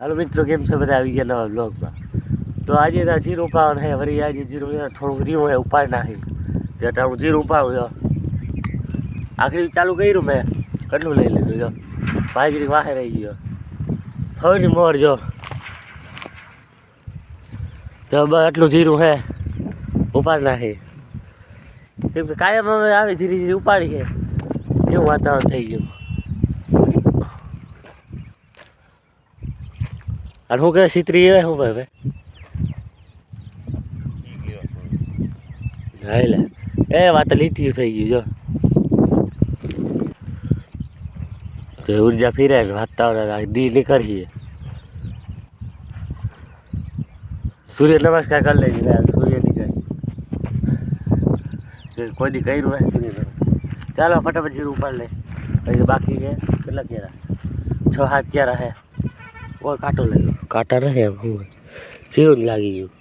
હાલો મિત્રો, કેમ છે બધા? આવી ગયા નવા બ્લોગમાં તો આજે તો જીરું પાવન હે વળી આજે જીરું થોડું રીવું હે ઉપાડ નાખી. ત્યાં હું જીરું ઉપાડું જો. આખરી ચાલુ કર્યું મેં. કેટલું લઈ લીધું, જો. બાજરી વાહે રહી ગયો. હવે મોર, જો. તો બસ આટલું જીરું હે ઉપાડ નાખી. કેમ કે કાયમ હવે આવી ધીરે ધીરે ઉપાડી છે કેવું વાતાવરણ થઈ ગયું. અને હું કહે સિત્રી એ શું ભાઈ ભાઈ લે એ વાત લીટી થઈ ગયું જો તો ઊર્જા ફીરે વાતાવરણ દી નીકળીએ સૂર્ય નમસ્કાર કરી લેજે સૂર્ય નીકળે કોઈ દી કર્યું હોય સૂર્ય નમસ્કાર ચાલો ફટાફટ જીરું ઉપાડ લે બાકી કેટલા ક્યારા છ હાથ ક્યારા હે કોઈ કાંટો લાગ્યો કાંટા રહે જીરું જ લાગી ગયું.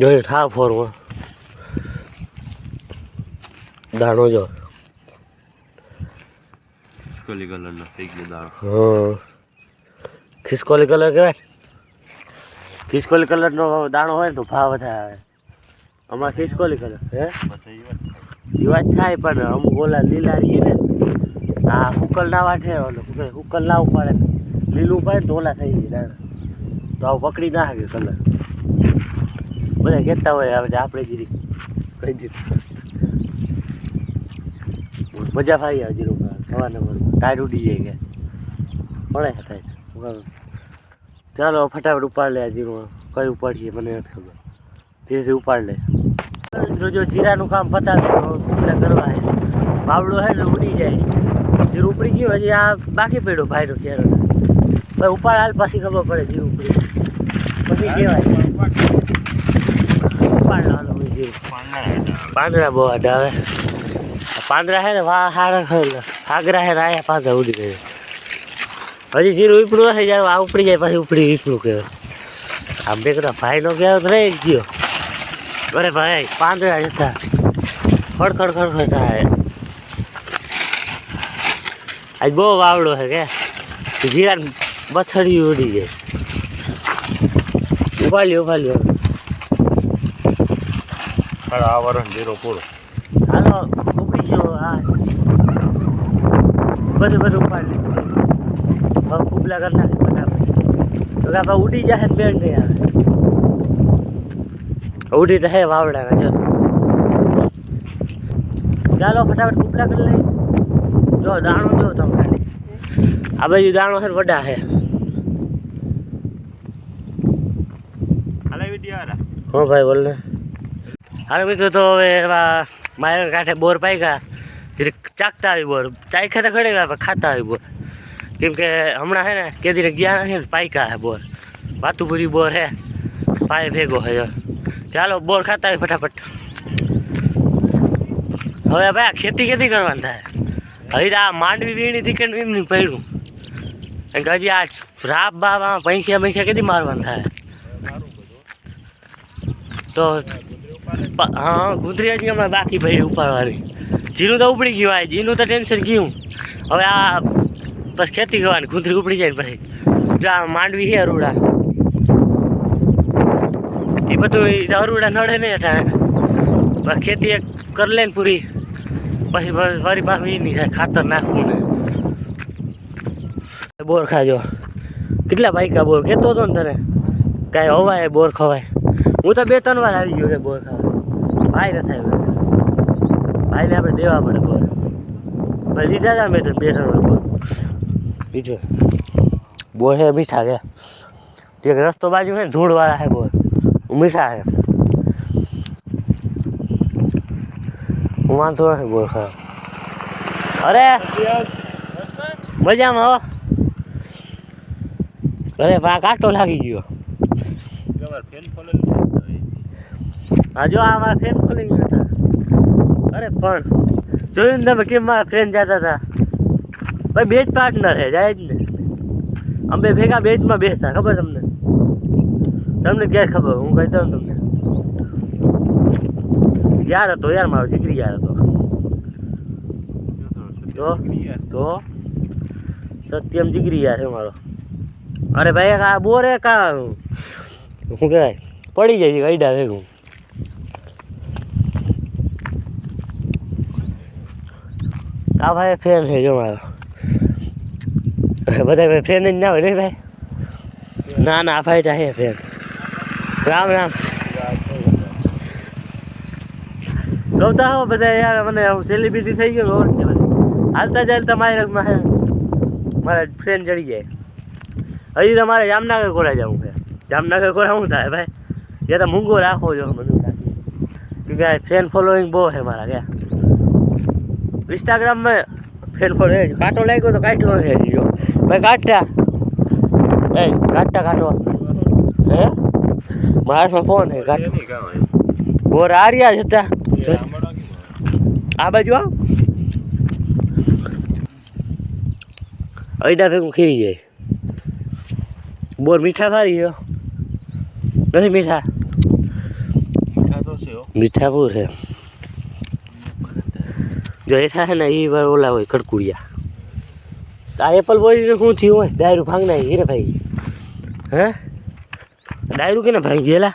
જોઈએ ઠા ફોરમાં. દાણો જો. ખિસકોલી કલરનો થઈ ગયો દાણો. હા ખિસકોલી કલર કહેવાય ખિસકોલી કલરનો દાણો હોય ને તો ભાવ વધારે આવે. અમારે ખિસકોલી કરે. હે? વાત થાય. પણ અમુક ઓલા લીલા રહીએ ને આ હુકલ ના વાઠે ઓલો હુકલ ના ઉપાડે લીલું ઉપાડે ને તો ઓલા થઈ જાય તો આવું પકડી ના શકે કલર. બધા કહેતા હોય હવે આપણે જીરી કહી દીધું મજા ફાવી આવે જીરું સવારના પર ટાયર ઉડી જાય કે. મળે થાય ચાલો ફટાફટ ઉપાડ લે જીરું. કઈ ઉપાડીએ મને નથી ખબર. ધીરે ઉપાડ લે. જો જીરાનું કામ પતાવે કરવા છે બાવડો છે ને ઉડી જાય. જીરું ઉપડી ગયું હજી આ બાકી પડ્યો ભાઈનો ક્યારે ભાઈ ઉપાડ હાલ પછી ખબર પડે જીરું ઉપડી પછી કહેવાય. ઉપાડ લાવવાનું જીરું. પાંદડા બહુ આડા આવે. પાંદડા છે ને વાહ હારા ખરેલા આગ્રા હે આયા પાંદડા ઉડી ગયા. હજી જીરું ઉપડું હશે જ્યારે આ ઉપડી જાય પછી ઉપડી ઉપડું કહેવાય. આમ બેકરા ભાઈનો કહેવાય તો રહી ગયો. અરે ભાઈ પાંદડા જતા ખડખડ ખડખડ થાય. આજ બહુ વાવડો છે કે? જીરા બથડી ઉડી જાય ઉપાડ્યો પણ આ વરણ જીરો પૂરો. હાલો ઉપડી ગયો હા. બધું બધું ઉપાડી લીધું કુબલા કરી નાખે આપણે ઉડી જાય બેન નહીં આવે. ઉડી તો હે વાવડા જો ચાલો ફટાફટ કુબલા કરી લઈ જો દાણો જો તમે ખાલી. આ બાજુ દાણો છે વડા હે હો ભાઈ બોલ ને. હાલો મિત્રો તો હવે એવા માયર કાંઠે બોર પાક્યા ત્યારે ચાકતા આવી બોર. ચાખ્યા તો ખડી ખાતા આવી બોર. કેમ કે હમણાં હે ને કેદીને ગયા નથી પાક્યા હે બોર. વાતુપુરી બોર હે પાય ભેગો હે ચાલો, બોર ખાતા હોય ફટાફટ. હવે ભાઈ, આ ખેતી ખેતી કરવાની થાય? હવે તો આ માંડવી વીણીથી કે એમની પડ્યું? કારણ કે હજી આ રાપ બાપ આ પૈસા પૈસા કેથી મારવાનું થાય? તો હા ગુંદરી હજી હમણાં બાકી પડી ઉપાડવાની. જીરું તો ઉપડી ગયું આ, જીનું તો ટેન્શન ગયું. હવે આ, બસ ખેતી કરવાની, ગુંદરી ઉપડી જાય પછી. જો આ માંડવી છે અરુડા. બધું અરુડા નડે નહીં અટાણે ખેતી એક કરી લે ને પૂરી. પછી બસ પાછું એ નહીં થાય, ખાતર નાખવું ને. બોર ખાજો. કેટલા બાઈકા બોર કહેતો હતો ને તને? કાંઈ હવાય, બોર ખવાય. હું તો બે ત્રણ વાર આવી ગયો છે બોર ખાવા. ભાઈ ન થાય ભાઈને આપણે દેવા પડે બોર. ભાઈ લીધા હતા મેં તો બે ત્રણ વાર બોર. બીજું? બોર છે, મીઠા છે. તે રસ્તો બાજુ છે ધૂળવાળા છે બોર. મીઠા છે. વાંધો નથી બોલ અરે! મજામાં હો. અરે પા કાંટો લાગી ગયો. આજો હા જો, આ મારા ફ્રેન્ડ ખોલી ગયા હતા. અરે, પણ જોયું ને તમે કેમ મારા ફ્રેન્ડ જતા હતા? ભાઈ, બે જ પાર્ટનર છે, જાય જ ને. અમે ભેગા બેચમાં બેસતા, ખબર તમને? તમને ક્યાં ખબર? હું કહી દઉં તમને. યાર હતો યાર, મારો જીગરી યાર હતો. તો? તો? સત્યમ જીગરી યાર છે મારો. અરે ભાઈ આ બોરે કા શું કહેવાય? પડી જાય છે, ગઈડા ભેગું. આ ભાઈ ફેન છે જો મારો. બધા ભાઈ ફેન જ ના હોય ને ભાઈ? ના ના, આ ભાઈ ચાહે ફેન રામ રામ ગૌતા હો બધા યાર મને સેલિબ્રિટી થઈ ગયો ઓર કે હાલતા ચાલતા મારી રગમાં હે મારા ફ્રેન્ડ ચડી જાય હજી તમારે જામનગર કોરા જવું છે જામનગર કોરા શું થાય ભાઈ યા તો મૂંગો રાખો છો બધું રાખી કે ફેન ફોલોઈંગ બહુ છે મારા ક્યાં ઇન્સ્ટાગ્રામમાં ફેન ફોલોઈંગ કાંટો લાગ્યો તો કાઢ્યો છે જો ભાઈ કાઢતા એ કાઢતા કાઢો હે મારા હાથમાં ફોન છે કાઢ બોર આર્યા ત્યાં. આ બાજુ આવ. અઈડા ભેગું ખીરી જાય. બોર મીઠા ખારી ગયો નથી મીઠા? મીઠા પૂર છે જો હેઠા છે ને એ વાર ઓલા હોય કડકુડિયા. આ એપલ બોયને શું થયું હોય? ડાયરું ભાંગ નાખી હીરે ભાઈ હે? ડાયરું કેને ભાઈ ગયેલા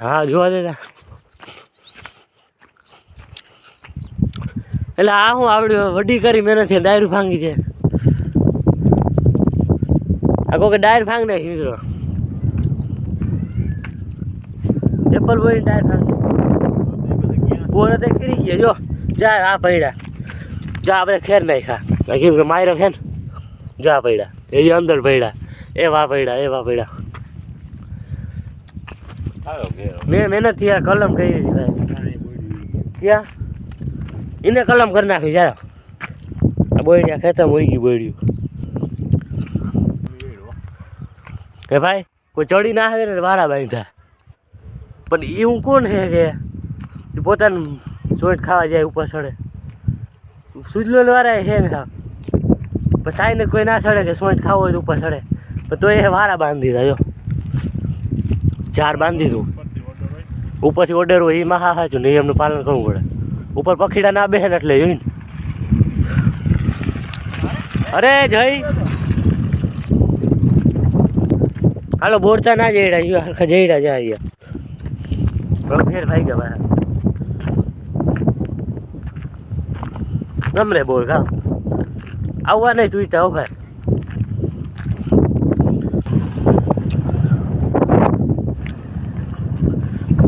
હા, જોવા દેતા. એટલે આ હું આવડ્યું, વડી કરી મહેનત છે, ડાયરું ભાંગી છે. આ કોઈ ડાયર ભાંગ નાખી, મિત્રો. એપલ બોય ડાયર ભાંગ. બોર તે ખરી ગયા, જો. જા, આ પડ્યા. જા આપણે ખેર નાખ્યા. કેમ કે માયરો ને? જા પડ્યા. એ અંદર પડ્યા એવા પડ્યા. એવા પડ્યા મેં મહેનત યાર કલમ કરી દીધી ભાઈ. ક્યાં? એને કલમ કરી નાખી જાય આ બોયડિયા ખેતર હોઈ ગયું બોયડ્યું. હે ભાઈ કોઈ ચડી ના આવે ને વારા બાંધા પણ એવું કોણ છે કે? પોતાનું જોઈન્ટ ખાવા જાય ઉપર ચડે. સુજલો વાળા છે ને સાહેબ પણ સાઈને કોઈ ના ચડે કે જોઈન્ટ ખાવો હોય તો ઉપર ચડે. પણ તો એ વારા બાંધી દીધા, જો. ચાર બાંધી દીધું. ઉપરથી ઓર્ડર હોય, એમાં હા સાચું નિયમનું પાલન કરવું પડે. ઉપર પખીડા ના બેહે ને એટલે જોઈને. અરે જય. હાલો, બોરતા ના જઈ રહ્યા હરખા જઈડા જા રહ્યા ફેર ભાઈ ગયા મારા ગમરે બોલ કા આવવા નહીં તું તો ભાઈ.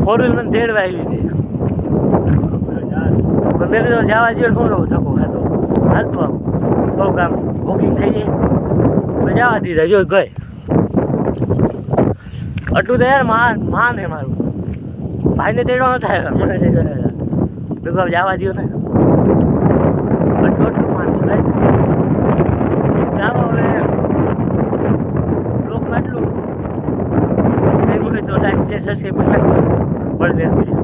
ફોર વ્હીલ મને તેડવા આવી હતી મેં કીધું જવા જોઈએ શું રહું થકો ખાતો હાલતું આવું થોડું કામ બુકિંગ થઈ જાય જવા દીધા, જો ગઈ. આટલું તો યાર માન માન હે મારું. ભાઈને તેડો ન થાય મને તેડવા મેં જવા દો ને. આટલું આટલું માન છે ભાઈ. જાઓ હવે. લોકમાં આટલું. તો લાઈક છે સબસ્ક્રાઈબ કરી નાખજો મળે